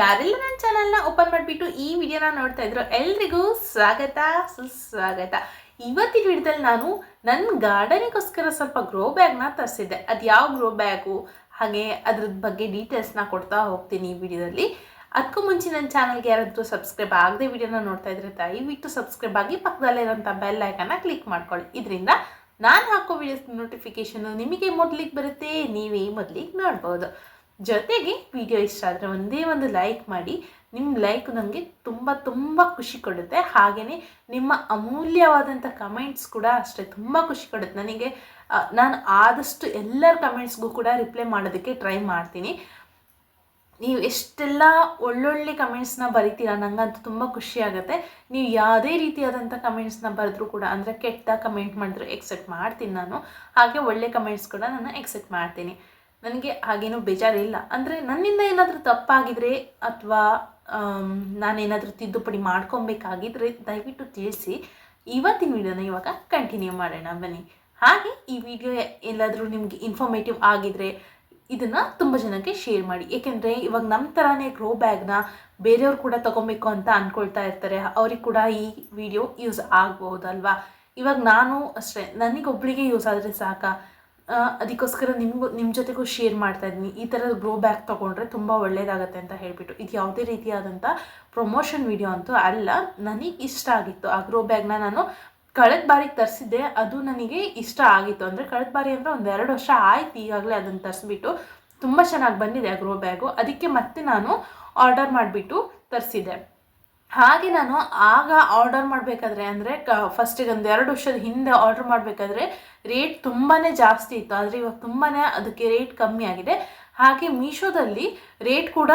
ಯಾರೆಲ್ಲ ನನ್ನ ಚಾನಲ್ನ ಓಪನ್ ಮಾಡಿಬಿಟ್ಟು ಈ ವಿಡಿಯೋನ ನೋಡ್ತಾ ಇದ್ರು ಎಲ್ರಿಗೂ ಸ್ವಾಗತ, ಸುಸ್ವಾಗತ. ಇವತ್ತಿನ ವಿಡಿಯೋದಲ್ಲಿ ನಾನು ನನ್ನ ಗಾರ್ಡನಿಗೋಸ್ಕರ ಸ್ವಲ್ಪ ಗ್ರೋ ಬ್ಯಾಗ್ನ ತರಿಸಿದ್ದೆ. ಅದು ಯಾವ ಗ್ರೋ ಬ್ಯಾಗು ಹಾಗೆ ಅದ್ರ ಬಗ್ಗೆ ಡೀಟೇಲ್ಸ್ನ ಕೊಡ್ತಾ ಹೋಗ್ತೀನಿ ಈ ವಿಡಿಯೋದಲ್ಲಿ. ಅದಕ್ಕೂ ಮುಂಚೆ ನನ್ನ ಚಾನಲ್ಗೆ ಯಾರಾದರೂ ಸಬ್ಸ್ಕ್ರೈಬ್ ಆಗದೆ ವಿಡಿಯೋನ ನೋಡ್ತಾ ಇದ್ರೆ ದಯವಿಟ್ಟು ಸಬ್ಸ್ಕ್ರೈಬ್ ಆಗಿ ಪಕ್ಕದಲ್ಲಿರೋಂಥ ಬೆಲ್ ಐಕನ್ನ ಕ್ಲಿಕ್ ಮಾಡ್ಕೊಳ್ಳಿ. ಇದರಿಂದ ನಾನು ಹಾಕೋ ವಿಡಿಯೋಸ್ ನೋಟಿಫಿಕೇಶನ್ ನಿಮಗೆ ಮೊದಲಿಗೆ ಬರುತ್ತೆ, ನೀವೇ ಮೊದಲಿಗೆ ನೋಡ್ಬೋದು. ಜೊತೆಗೆ ವಿಡಿಯೋ ಇಷ್ಟ ಆದರೆ ಒಂದೇ ಒಂದು ಲೈಕ್ ಮಾಡಿ. ನಿಮ್ಮ ಲೈಕ್ ನನಗೆ ತುಂಬ ತುಂಬ ಖುಷಿ ಕೊಡುತ್ತೆ. ಹಾಗೆಯೇ ನಿಮ್ಮ ಅಮೂಲ್ಯವಾದಂಥ ಕಮೆಂಟ್ಸ್ ಕೂಡ ಅಷ್ಟೇ ತುಂಬ ಖುಷಿ ಕೊಡುತ್ತೆ. ನನಗೆ ನಾನು ಆದಷ್ಟು ಎಲ್ಲರ ಕಮೆಂಟ್ಸ್ಗೂ ಕೂಡ ರಿಪ್ಲೈ ಮಾಡೋದಕ್ಕೆ ಟ್ರೈ ಮಾಡ್ತೀನಿ. ನೀವು ಎಷ್ಟೆಲ್ಲ ಒಳ್ಳೊಳ್ಳೆ ಕಮೆಂಟ್ಸ್ನ ಬರಿತೀರಾ ನನಗಂತೂ ತುಂಬ ಖುಷಿ ಆಗುತ್ತೆ. ನೀವು ಯಾವುದೇ ರೀತಿಯಾದಂಥ ಕಮೆಂಟ್ಸ್ನ ಬರೆದ್ರೂ ಕೂಡ, ಅಂದರೆ ಕೆಟ್ಟ ಕಮೆಂಟ್ ಮಾಡಿದ್ರು ಎಕ್ಸೆಪ್ಟ್ ಮಾಡ್ತೀನಿ ನಾನು. ಹಾಗೆ ಒಳ್ಳೆ ಕಮೆಂಟ್ಸ್ ಕೂಡ ನಾನು ಎಕ್ಸೆಪ್ಟ್ ಮಾಡ್ತೀನಿ. ನನಗೆ ಹಾಗೇನೂ ಬೇಜಾರಿಲ್ಲ. ಅಂದರೆ ನನ್ನಿಂದ ಏನಾದರೂ ತಪ್ಪಾಗಿದ್ರೆ ಅಥವಾ ನಾನೇನಾದರೂ ತಿದ್ದುಪಡಿ ಮಾಡ್ಕೊಬೇಕಾಗಿದ್ರೆ ದಯವಿಟ್ಟು ತಿಳಿಸಿ. ಇವತ್ತಿನ ವಿಡಿಯೋನ ಇವಾಗ ಕಂಟಿನ್ಯೂ ಮಾಡೋಣ ಬನ್ನಿ. ಹಾಗೆ ಈ ವಿಡಿಯೋ ಎಲ್ಲಾದರೂ ನಿಮಗೆ ಇನ್ಫಾರ್ಮೇಟಿವ್ ಆಗಿದ್ರೆ ಇದನ್ನು ತುಂಬ ಜನಕ್ಕೆ ಶೇರ್ ಮಾಡಿ. ಏಕೆಂದರೆ ಇವಾಗ ನಮ್ಮ ಥರನೇ ಗ್ರೋ ಬ್ಯಾಗ್ನ ಬೇರೆಯವ್ರು ಕೂಡ ತೊಗೊಬೇಕು ಅಂತ ಅಂದ್ಕೊಳ್ತಾ ಇರ್ತಾರೆ. ಅವ್ರಿಗೆ ಕೂಡ ಈ ವಿಡಿಯೋ ಯೂಸ್ ಆಗ್ಬೋದಲ್ವಾ ಇವಾಗ ನಾನು ಅಷ್ಟೇ. ನನಗೊಬ್ಬಳಿಗೆ ಯೂಸ್ ಆದರೆ ಸಾಕಾ? ಅದಕ್ಕೋಸ್ಕರ ನಿಮಗೂ ನಿಮ್ಮ ಜೊತೆಗೂ ಶೇರ್ ಮಾಡ್ತಾ ಇದ್ದೀನಿ ಈ ಥರದ ಗ್ರೋ ಬ್ಯಾಗ್ ತೊಗೊಂಡ್ರೆ ತುಂಬ ಒಳ್ಳೆಯದಾಗತ್ತೆ ಅಂತ ಹೇಳಿಬಿಟ್ಟು. ಇದು ಯಾವುದೇ ರೀತಿಯಾದಂಥ ಪ್ರಮೋಷನ್ ವಿಡಿಯೋ ಅಂತೂ ಅಲ್ಲ, ನನಗೆ ಇಷ್ಟ ಆಗಿತ್ತು. ಆ ಗ್ರೋ ಬ್ಯಾಗ್ನ ನಾನು ಕಳೆದ ಬಾರಿಗೆ ತರಿಸಿದ್ದೆ, ಅದು ನನಗೆ ಇಷ್ಟ ಆಗಿತ್ತು. ಅಂದರೆ ಕಳೆದ ಬಾರಿ ಅಂದರೆ ಒಂದು ಎರಡು ವರ್ಷ ಆಯ್ತು ಈಗಾಗಲೇ ಅದನ್ನು ತರಿಸ್ಬಿಟ್ಟು. ತುಂಬ ಚೆನ್ನಾಗಿ ಬಂದಿದೆ ಆ ಗ್ರೋ ಬ್ಯಾಗು ಅದಕ್ಕೆ ಮತ್ತೆ ನಾನು ಆರ್ಡರ್ ಮಾಡಿಬಿಟ್ಟು ತರಿಸಿದ್ದೆ. ಹಾಗೆ ನಾನು ಆಗ ಆರ್ಡರ್ ಮಾಡಬೇಕಾದ್ರೆ ಅಂದರೆ, ಕ ಫಸ್ಟಿಗೆ ಒಂದು ಎರಡು ವರ್ಷದ ಹಿಂದೆ ಆರ್ಡರ್ ಮಾಡಬೇಕಾದ್ರೆ ರೇಟ್ ತುಂಬಾ ಜಾಸ್ತಿ ಇತ್ತು. ಆದರೆ ಇವಾಗ ತುಂಬಾ ಅದಕ್ಕೆ ರೇಟ್ ಕಮ್ಮಿ ಆಗಿದೆ. ಹಾಗೆ ಮೀಶೋದಲ್ಲಿ ರೇಟ್ ಕೂಡ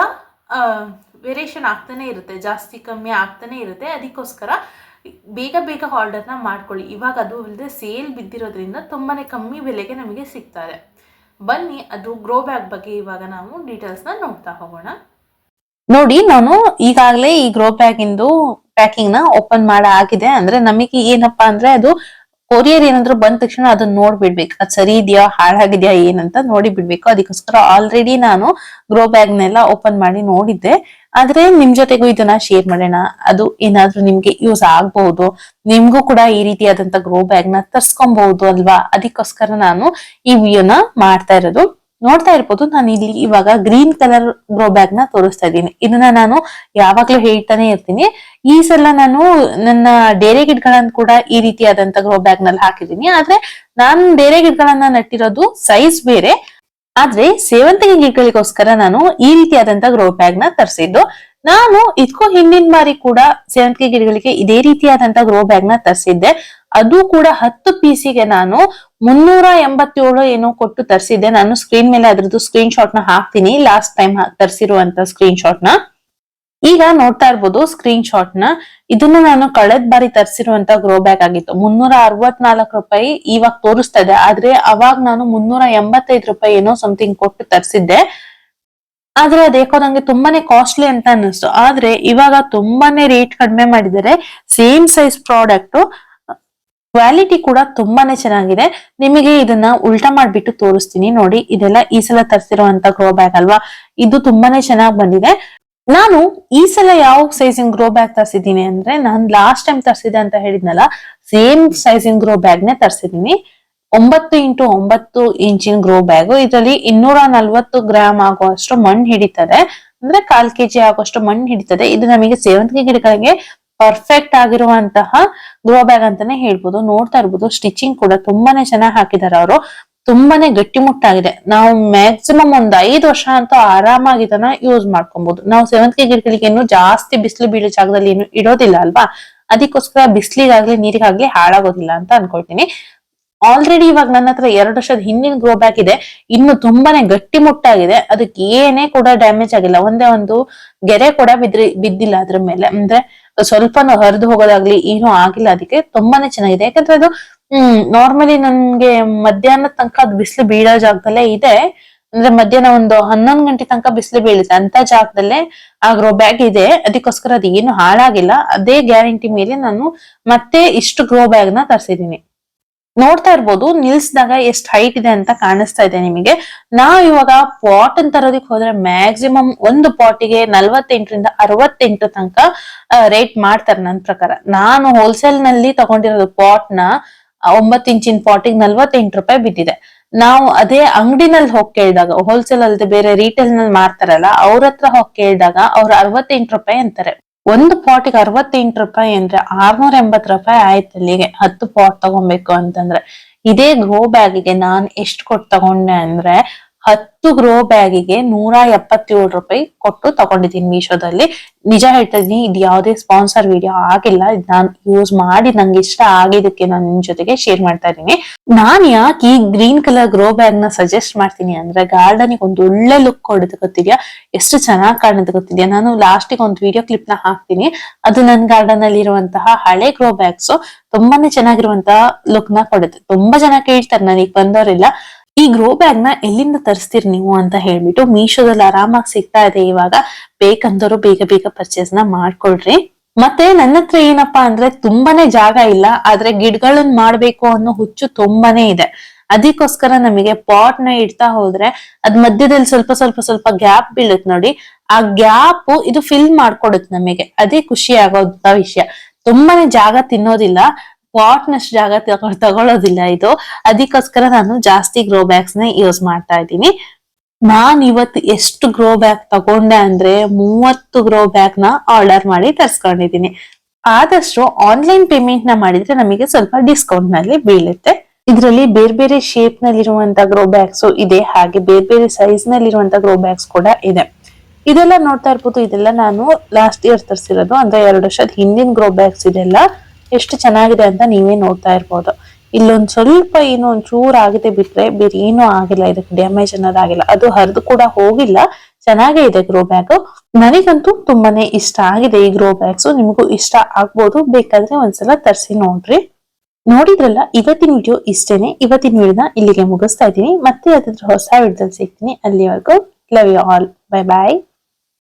ವೇರಿಯೇಷನ್ ಆಗ್ತಾನೆ ಇರುತ್ತೆ. ಜಾಸ್ತಿ ಕಮ್ಮಿ ಆಗ್ತಾನೆ ಇರುತ್ತೆ. ಅದಕ್ಕೋಸ್ಕರ ಬೇಗ ಬೇಗ ಆರ್ಡರ್ನ ಮಾಡ್ಕೊಳ್ಳಿ. ಇವಾಗ ಅದು ಅಲ್ಲದೆ ಸೇಲ್ ಬಿದ್ದಿರೋದ್ರಿಂದ ತುಂಬಾ ಕಮ್ಮಿ ಬೆಲೆಗೆ ನಮಗೆ ಸಿಗ್ತಾರೆ. ಬನ್ನಿ, ಅದು ಗ್ರೋ ಬ್ಯಾಗ್ ಬಗ್ಗೆ ಇವಾಗ ನಾವು ಡೀಟೇಲ್ಸ್ನ ನೋಡ್ತಾ ಹೋಗೋಣ. ನೋಡಿ, ನಾನು ಈಗಾಗಲೇ ಈ ಗ್ರೋ ಬ್ಯಾಗ್ ಇಂದು ಪ್ಯಾಕಿಂಗ್ನ ಓಪನ್ ಮಾಡ ಆಗಿದೆ. ಅಂದ್ರೆ ನಮಗೆ ಏನಪ್ಪಾ ಅಂದ್ರೆ ಅದು ಕೊರಿಯರ್ ಏನಾದ್ರು ಬಂದ ತಕ್ಷಣ ಅದನ್ನ ನೋಡ್ಬಿಡ್ಬೇಕು. ಅದ್ ಸರಿ ಇದೆಯಾ, ಹಾಳಾಗಿದ್ಯಾ, ಏನಂತ ನೋಡಿ ಬಿಡ್ಬೇಕು ಅದಕ್ಕೋಸ್ಕರ ಆಲ್ರೆಡಿ ನಾನು ಗ್ರೋ ಬ್ಯಾಗ್ ನೆಲ್ಲ ಓಪನ್ ಮಾಡಿ ನೋಡಿದ್ದೆ. ಆದ್ರೆ ನಿಮ್ ಜೊತೆಗೂ ಇದನ್ನ ಶೇರ್ ಮಾಡೋಣ. ಅದು ಏನಾದ್ರೂ ನಿಮ್ಗೆ ಯೂಸ್ ಆಗ್ಬಹುದು ನಿಮ್ಗೂ ಕೂಡ ಈ ರೀತಿಯಾದಂತ ಗ್ರೋ ಬ್ಯಾಗ್ನ ತರ್ಸ್ಕೊಬಹುದು ಅಲ್ವಾ? ಅದಕ್ಕೋಸ್ಕರ ನಾನು ಈ ವಿಡಿಯೋನ ಮಾಡ್ತಾ ಇರೋದು. ನೋಡ್ತಾ ಇರ್ಬೋದು, ನಾನು ಇಲ್ಲಿ ಇವಾಗ ಗ್ರೀನ್ ಕಲರ್ ಗ್ರೋ ಬ್ಯಾಗ್ನ ತೋರಿಸ್ತಾ ಇದ್ದೀನಿ. ಇದನ್ನ ನಾನು ಯಾವಾಗ್ಲೂ ಹೇಳ್ತಾನೆ ಇರ್ತೀನಿ. ಈ ಸಲ ನಾನು ನನ್ನ ಡೇರೆ ಗಿಡಗಳನ್ನ ಕೂಡ ಈ ರೀತಿಯಾದಂತ ಗ್ರೋ ಬ್ಯಾಗ್ನಲ್ಲಿ ಹಾಕಿದ್ದೀನಿ. ಆದ್ರೆ ನಾನ್ ಡೇರೆ ಗಿಡಗಳನ್ನ ನಟ್ಟಿರೋದು ಸೈಜ್ ಬೇರೆ. ಆದ್ರೆ ಸೇವಂತಿಗೆ ಗಿಡಗಳಿಗೋಸ್ಕರ ನಾನು ಈ ರೀತಿಯಾದಂತ ಗ್ರೋ ಬ್ಯಾಗ್ನ ತರಿಸಿದ್ದು. ನಾನು ಇದಕ್ಕೂ ಹಿಂದಿನ ಬಾರಿ ಕೂಡ ಸೇವಂತಿಗೆ ಗಿಡಗಳಿಗೆ ಇದೇ ರೀತಿಯಾದಂತ ಗ್ರೋ ಬ್ಯಾಗ್ನ ತರಿಸಿದ್ದೆ. ಅದು ಕೂಡ ಹತ್ತು ಪೀಸಿಗೆ ನಾನು ಮುನ್ನೂರ ಎಂಬತ್ತೇಳು ಏನೋ ಕೊಟ್ಟು ತರಿಸಿದ್ದೆ. ನಾನು ಸ್ಕ್ರೀನ್ ಮೇಲೆ ಅದ್ರದ್ದು ಸ್ಕ್ರೀನ್ ಶಾಟ್ನ ಹಾಕ್ತೀನಿ. ಲಾಸ್ಟ್ ಟೈಮ್ ತರಿಸಿರುವಂತ ಸ್ಕ್ರೀನ್ ಶಾಟ್ನ. ಈಗ ನೋಡ್ತಾ ಇರ್ಬೋದು ಸ್ಕ್ರೀನ್ ಶಾಟ್ನ. ಇದನ್ನ ನಾನು ಕಳೆದ ಬಾರಿ ತರಿಸಿರುವಂತ ಗ್ರೋ ಬ್ಯಾಗ್ ಆಗಿತ್ತು. ಮುನ್ನೂರ ಅರವತ್ನಾಲ್ಕು ರೂಪಾಯಿ ಇವಾಗ ತೋರಿಸ್ತಾ ಇದೆ. ಆದ್ರೆ ಅವಾಗ ನಾನು ಮುನ್ನೂರ ಎಂಬತ್ತೈದು ರೂಪಾಯಿ ಏನೋ ಸಮಥಿಂಗ್ ಕೊಟ್ಟು ತರಿಸಿದ್ದೆ. ಆದ್ರೆ ಅದೇಕೋ ನಂಗೆ ತುಂಬಾನೇ ಕಾಸ್ಟ್ಲಿ ಅಂತ ಅನ್ನಿಸ್ತು. ಆದ್ರೆ ಇವಾಗ ತುಂಬಾನೇ ರೇಟ್ ಕಡಿಮೆ ಮಾಡಿದರೆ ಸೇಮ್ ಸೈಜ್ ಪ್ರಾಡಕ್ಟ್ ಕ್ವಾಲಿಟಿ ಕೂಡ ತುಂಬಾನೇ ಚೆನ್ನಾಗಿದೆ. ನಿಮಗೆ ಇದನ್ನ ಉಲ್ಟಾ ಮಾಡ್ಬಿಟ್ಟು ತೋರಿಸ್ತೀನಿ ನೋಡಿ. ಇದೆಲ್ಲ ಈ ಸಲ ತರಿಸಿರುವಂತ ಗ್ರೋ ಬ್ಯಾಗ್ ಅಲ್ವಾ? ಇದು ತುಂಬಾನೇ ಚೆನ್ನಾಗಿ ಬಂದಿದೆ. ನಾನು ಈ ಸಲ ಯಾವ ಸೈಜಿಂಗ್ ಗ್ರೋ ಬ್ಯಾಗ್ ತರಿಸಿದ್ದೀನಿ ಅಂದ್ರೆ ನಾನ್ ಲಾಸ್ಟ್ ಟೈಮ್ ತರಿಸಿದೆ ಅಂತ ಹೇಳಿದ್ನಲ್ಲ ಸೇಮ್ ಸೈಜಿಂಗ್ ಗ್ರೋ ಬ್ಯಾಗ್ ನೇ ತರಿಸಿದೀನಿ ಒಂಬತ್ತು ಇಂಟು ಒಂಬತ್ತು ಇಂಚಿನ ಗ್ರೋ ಬ್ಯಾಗ್ ಇದರಲ್ಲಿ ಇನ್ನೂರ ನಲ್ವತ್ತು ಗ್ರಾಮ್ ಆಗುವಷ್ಟು ಮಣ್ಣು ಹಿಡಿತದೆ. ಅಂದ್ರೆ ಕಾಲ್ ಕೆಜಿ ಆಗುವಷ್ಟು ಮಣ್ಣು ಹಿಡಿತದೆ. ಇದು ನಮಗೆ ಸೇವಂತಿಗೆ ಗಿಡಗಳಿಗೆ ಪರ್ಫೆಕ್ಟ್ ಆಗಿರುವಂತಹ ಗ್ರೋ ಬ್ಯಾಗ್ ಅಂತಾನೆ ಹೇಳ್ಬೋದು. ನೋಡ್ತಾ ಇರ್ಬೋದು ಸ್ಟಿಚಿಂಗ್ ಕೂಡ ತುಂಬಾನೇ ಚೆನ್ನಾಗಿ ಹಾಕಿದ್ದಾರೆ ಅವರು. ತುಂಬಾನೇ ಗಟ್ಟಿಮುಟ್ಟಾಗಿದೆ ನಾವು ಮ್ಯಾಕ್ಸಿಮಮ್ ಒಂದ್ ಐದು ವರ್ಷ ಅಂತೂ ಆರಾಮಾಗಿ ಇದನ್ನ ಯೂಸ್ ಮಾಡ್ಕೊಬಹುದು ನಾವು ಸೇವಂತಿಗೆ ಗಿಡಗಳಿಗೆ ಏನು ಜಾಸ್ತಿ ಬಿಸಿಲು ಬೀಳೋ ಜಾಗದಲ್ಲಿ ಏನು ಇಡೋದಿಲ್ಲ ಅಲ್ವಾ? ಅದಕ್ಕೋಸ್ಕರ ಬಿಸಿಲಿಗಾಗ್ಲಿ ನೀರಿಗಾಗ್ಲಿ ಹಾಳಾಗೋದಿಲ್ಲ ಅಂತ ಅನ್ಕೊಳ್ತೀನಿ. ಆಲ್ರೆಡಿ ಇವಾಗ ನನ್ನ ಹತ್ರ ಎರಡು ವರ್ಷದ ಹಿಂದಿನ ಗ್ರೋ ಬ್ಯಾಗ್ ಇದೆ. ಇನ್ನು ತುಂಬಾನೇ ಗಟ್ಟಿ ಮುಟ್ಟಾಗಿದೆ. ಅದಕ್ಕೆ ಏನೇ ಕೂಡ ಡ್ಯಾಮೇಜ್ ಆಗಿಲ್ಲ. ಒಂದೇ ಒಂದು ಗೆರೆ ಕೂಡ ಬಿದ್ರಿ, ಬಿದ್ದಿಲ್ಲ ಅದ್ರ ಮೇಲೆ. ಅಂದ್ರೆ ಸ್ವಲ್ಪನೂ ಹರಿದು ಹೋಗೋದಾಗ್ಲಿ ಏನೂ ಆಗಿಲ್ಲ. ಅದಕ್ಕೆ ತುಂಬಾನೇ ಚೆನ್ನಾಗಿದೆ. ಯಾಕಂದ್ರೆ ಅದು, ಹ್ಮ್ ನಾರ್ಮಲಿ ನನ್ಗೆ ಮಧ್ಯಾಹ್ನ ತನಕ ಅದು ಬಿಸಿಲು ಬೀಳೋ ಜಾಗದಲ್ಲೇ ಇದೆ. ಅಂದ್ರೆ ಮಧ್ಯಾಹ್ನ ಒಂದು ಹನ್ನೊಂದು ಗಂಟೆ ತನಕ ಬಿಸಿಲು ಬೀಳುತ್ತೆ. ಅಂತ ಜಾಗದಲ್ಲೇ ಆ ಗ್ರೋ ಬ್ಯಾಗ್ ಇದೆ. ಅದಕ್ಕೋಸ್ಕರ ಅದು ಏನು ಹಾಳಾಗಿಲ್ಲ. ಅದೇ ಗ್ಯಾರಂಟಿ ಮೇಲೆ ನಾನು ಮತ್ತೆ ಇಷ್ಟು ಗ್ರೋ ಬ್ಯಾಗ್ನ ತರಿಸಿದೀನಿ ನೋಡ್ತಾ ಇರ್ಬೋದು, ನಿಲ್ಸಿದಾಗ ಎಷ್ಟು ಹೈಟ್ ಇದೆ ಅಂತ ಕಾಣಿಸ್ತಾ ಇದೆ ನಿಮಗೆ. ನಾವು ಇವಾಗ ಪಾಟ್ ಅಂತ ತರೋದಕ್ಕೆ ಹೋದ್ರೆ ಮ್ಯಾಕ್ಸಿಮಮ್ ಒಂದು ಪಾಟಿಗೆ ನಲ್ವತ್ತೆಂಟರಿಂದ ಅರವತ್ತೆಂಟು ತನಕ ರೇಟ್ ಮಾಡ್ತಾರೆ ನನ್ನ ಪ್ರಕಾರ. ನಾನು ಹೋಲ್ಸೇಲ್ನಲ್ಲಿ ತಗೊಂಡಿರೋದು ಪಾಟ್ನ ಒಂಬತ್ತು ಇಂಚಿನ ಪಾಟಿಗೆ ನಲ್ವತ್ತೆಂಟು ರೂಪಾಯಿ ಬಿದ್ದಿದೆ. ನಾವು ಅದೇ ಅಂಗಡಿನಲ್ಲಿ ಹೋಗಿ ಕೇಳಿದಾಗ ಹೋಲ್ಸೇಲ್ ಅಲ್ಲದೆ ಬೇರೆ ರೀಟೇಲ್ನಲ್ಲಿ ಮಾರ್ತಾರಲ್ಲ, ಅವ್ರ ಹತ್ರ ಹೋಗಿ ಕೇಳಿದಾಗ ಅವ್ರು ಅರವತ್ತೆಂಟು ರೂಪಾಯಿ ಅಂತಾರೆ. ಒಂದು ಪಾಟಿಗೆ ಅರವತ್ತೆಂಟು ರೂಪಾಯಿ ಅಂದ್ರೆ ಆರ್ನೂರ ಎಂಬತ್ ರೂಪಾಯಿ ಆಯ್ತು ಅಲ್ಲಿಗೆ. ಹತ್ತು ಪಾಟ್ ತಗೊಬೇಕು ಅಂತಂದ್ರೆ. ಇದೇ ಗ್ರೋ ಬ್ಯಾಗಿಗೆ ನಾನ್ ಎಷ್ಟು ಕೊಟ್ಟು ತಗೊಂಡೆ ಅಂದ್ರೆ ಹತ್ತು ಗ್ರೋ ಬ್ಯಾಗಿಗೆ ನೂರ ಎಪ್ಪತ್ತೇಳು ರೂಪಾಯಿ ಕೊಟ್ಟು ತಗೊಂಡಿದ್ದೀನಿ ಮೀಶೋದಲ್ಲಿ. ನಿಜ ಹೇಳ್ತಾ ಇದೀನಿ ಇದು ಯಾವುದೇ ಸ್ಪಾನ್ಸರ್ ವಿಡಿಯೋ ಆಗಿಲ್ಲ. ಇದು ನಾನು ಯೂಸ್ ಮಾಡಿ ನಂಗೆ ಇಷ್ಟ ಆಗಿದ್ದಕ್ಕೆ ನಾನು ನಿಮ್ ಜೊತೆಗೆ ಶೇರ್ ಮಾಡ್ತಾ ಇದ್ದೀನಿ. ನಾನು ಯಾಕೆ ಈ ಗ್ರೀನ್ ಕಲರ್ ಗ್ರೋ ಬ್ಯಾಗ್ನ ಸಜೆಸ್ಟ್ ಮಾಡ್ತೀನಿ ಅಂದ್ರೆ ಗಾರ್ಡನಿಗೆ ಒಂದು ಒಳ್ಳೆ ಲುಕ್ ಕೊಡೋದು ಗೊತ್ತಿದ್ಯಾ? ಎಷ್ಟು ಚೆನ್ನಾಗಿ ಕಾಣೋದು ಗೊತ್ತಿದ್ಯಾ? ನಾನು ಲಾಸ್ಟಿಗೆ ಒಂದು ವಿಡಿಯೋ ಕ್ಲಿಪ್ನ ಹಾಕ್ತೀನಿ. ಅದು ನನ್ನ ಗಾರ್ಡನ್ ಅಲ್ಲಿ ಇರುವಂತಹ ಹಳೆ ಗ್ರೋ ಬ್ಯಾಗ್ಸ್ ತುಂಬಾನೇ ಚೆನ್ನಾಗಿರುವಂತಹ ಲುಕ್ನ ಕೊಡುತ್ತೆ. ತುಂಬಾ ಜನ ಕೇಳ್ತಾರೆ ನನಗೆ ಬಂದವರಿಲ್ಲ. ಈ ಗ್ರೋ ಬ್ಯಾಗ್ನ ಎಲ್ಲಿಂದ ತರಿಸ್ತೀರಿ ನೀವು ಅಂತ ಹೇಳ್ಬಿಟ್ಟು ಮೀಶೋದಲ್ಲಿ ಆರಾಮಾಗಿ ಸಿಗ್ತಾ ಇದೆ ಇವಾಗ. ಬೇಕಂದವರು ಬೇಗ ಬೇಗ ಪರ್ಚೇಸ್ನ ಮಾಡ್ಕೊಳ್ರಿ. ಮತ್ತೆ ನನ್ನ ಹತ್ರ ಏನಪ್ಪಾ ಅಂದ್ರೆ ತುಂಬಾನೇ ಜಾಗ ಇಲ್ಲ, ಆದ್ರೆ ಗಿಡಗಳನ್ನ ಮಾಡ್ಬೇಕು ಅನ್ನೋ ಹುಚ್ಚು ತುಂಬಾನೇ ಇದೆ. ಅದಕ್ಕೋಸ್ಕರ ನಮಗೆ ಪಾಟ್ನ ಇಡ್ತಾ ಹೋದ್ರೆ ಅದ್ ಮಧ್ಯದಲ್ಲಿ ಸ್ವಲ್ಪ ಸ್ವಲ್ಪ ಸ್ವಲ್ಪ ಗ್ಯಾಪ್ ಬೀಳುತ್ತೆ ನೋಡಿ. ಆ ಗ್ಯಾಪ್ ಇದು ಫಿಲ್ ಮಾಡ್ಕೊಡುತ್ತೆ ನಮಗೆ. ಅದೇ ಖುಷಿ ಆಗೋದ ವಿಷಯ. ತುಂಬಾನೇ ಜಾಗ ತಿನ್ನೋದಿಲ್ಲ ಪಾಟ್ ನಷ್ಟು ಜಾಗ ತಗೊ- ತಗೊಳ್ಳೋದಿಲ್ಲ ಇದು. ಅದಕ್ಕೋಸ್ಕರ ನಾನು ಜಾಸ್ತಿ ಗ್ರೋ ಬ್ಯಾಗ್ಸ್ನ ಯೂಸ್ ಮಾಡ್ತಾ ಇದ್ದೀನಿ. ನಾನ್ ಇವತ್ತು ಎಷ್ಟು ಗ್ರೋ ಬ್ಯಾಗ್ ತಗೊಂಡೆ ಅಂದ್ರೆ ಮೂವತ್ತು ಗ್ರೋ ಬ್ಯಾಗ್ನ ಆರ್ಡರ್ ಮಾಡಿ ತರ್ಸ್ಕೊಂಡಿದ್ದೀನಿ. ಆದಷ್ಟು ಆನ್ಲೈನ್ ಪೇಮೆಂಟ್ನ ಮಾಡಿದ್ರೆ ನಮಗೆ ಸ್ವಲ್ಪ ಡಿಸ್ಕೌಂಟ್ನಲ್ಲಿ ಬೀಳುತ್ತೆ. ಇದರಲ್ಲಿ ಬೇರೆ ಬೇರೆ ಶೇಪ್ ನಲ್ಲಿರುವಂತ ಗ್ರೋ ಬ್ಯಾಗ್ಸ್ ಇದೆ, ಹಾಗೆ ಬೇರೆ ಬೇರೆ ಸೈಜ್ ನಲ್ಲಿರುವಂತ ಗ್ರೋ ಬ್ಯಾಗ್ಸ್ ಕೂಡ ಇದೆ. ಇದೆಲ್ಲ ನೋಡ್ತಾ ಇರ್ಬೋದು, ಇದೆಲ್ಲ ನಾನು ಲಾಸ್ಟ್ ಇಯರ್ ತರಿಸಿರೋದು, ಅಂದ್ರೆ ಎರಡು ವರ್ಷದ ಹಿಂದಿನ ಗ್ರೋ ಬ್ಯಾಗ್ಸ್ ಇದೆಲ್ಲ. ಎಷ್ಟು ಚೆನ್ನಾಗಿದೆ ಅಂತ ನೀವೇ ನೋಡ್ತಾ ಇರ್ಬೋದು. ಇಲ್ಲೊಂದ್ ಸ್ವಲ್ಪ ಏನೋ ಒಂದ್ ಚೂರ್ ಆಗಿದೆ ಬಿಟ್ರೆ ಬೇರೆ ಏನೂ ಆಗಿಲ್ಲ, ಇದಕ್ಕೆ ಡ್ಯಾಮೇಜ್ ಅನ್ನೋದಾಗಿಲ್ಲ ಅದು ಹರಿದು ಕೂಡ ಹೋಗಿಲ್ಲ. ಚೆನ್ನಾಗೇ ಇದೆ ಗ್ರೋ ಬ್ಯಾಗ್ ನನಗಂತೂ ತುಂಬಾನೇ ಇಷ್ಟ ಆಗಿದೆ ಈ ಗ್ರೋ ಬ್ಯಾಗ್ಸ್ ನಿಮಗೂ ಇಷ್ಟ ಆಗ್ಬೋದು. ಬೇಕಾದ್ರೆ ಒಂದ್ಸಲ ತರಿಸಿ ನೋಡ್ರಿ. ನೋಡಿದ್ರಲ್ಲ, ಇವತ್ತಿನ ವಿಡಿಯೋ ಇಷ್ಟೇನೆ. ಇವತ್ತಿನ ವಿಡಿಯೋನ ಇಲ್ಲಿಗೆ ಮುಗಿಸ್ತಾ ಇದ್ದೀನಿ. ಮತ್ತೆ ಅದ್ರ ಹೊಸ ವಿಡಿಯೋದಲ್ಲಿ ಸಿಗ್ತೀನಿ. ಅಲ್ಲಿವರೆಗೂ love you all bye bye